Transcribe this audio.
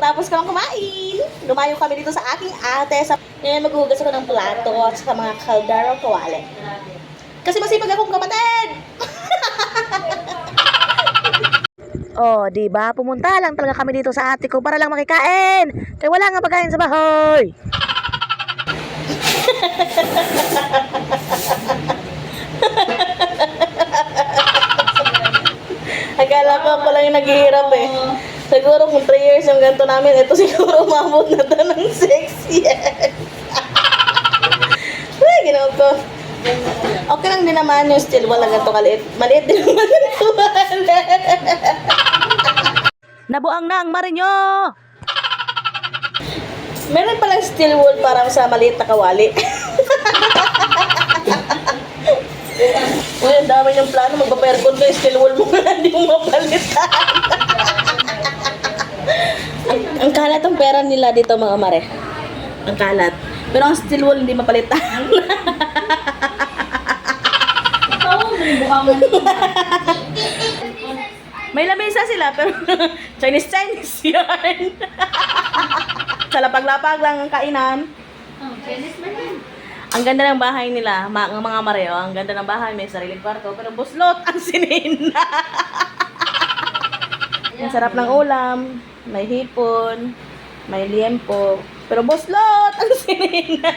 Pagkatapos ka lang kumain, lumayo kami dito sa aking ate. Sa, ngayon maghuhugas ako ng plato at sa mga kaldero kawali. Kasi masipag akong kapatid! oh, di ba? Pumunta lang talaga kami dito sa ate ko para lang makikain. Kaya wala nga pagkain sa bahay. Akala ko ako lang yung naghihirap eh. Siguro kung 3 years yung ganito namin, ito siguro umabot na to ng 6 years. Ay, ginawa ko. Okay lang din naman yung still wala ganito kaliit. Maliit din naman tuwala. Nabuang na ang marinyo! Meron palang steel wool parang sa maliit na kawali. Uy, ang dami niyong plano. Magpaperkon ko yung steel wool mo na hindi mo mapalitan. Ang, ang kalat ang pera nila dito mga mare. Ang kalat. Pero ang steel wool hindi mapalitan. May lamesa sila pero Chinese Chinese yan. sa lapag-lapag lang ang kainan. Oh, Chinese man yan. Ang ganda ng bahay nila, mga, mga mareo, ang ganda ng bahay, may sariling kwarto, pero buslot ang sinina. Ang sarap ng ulam, may hipon, may liempo, pero buslot ang sinina.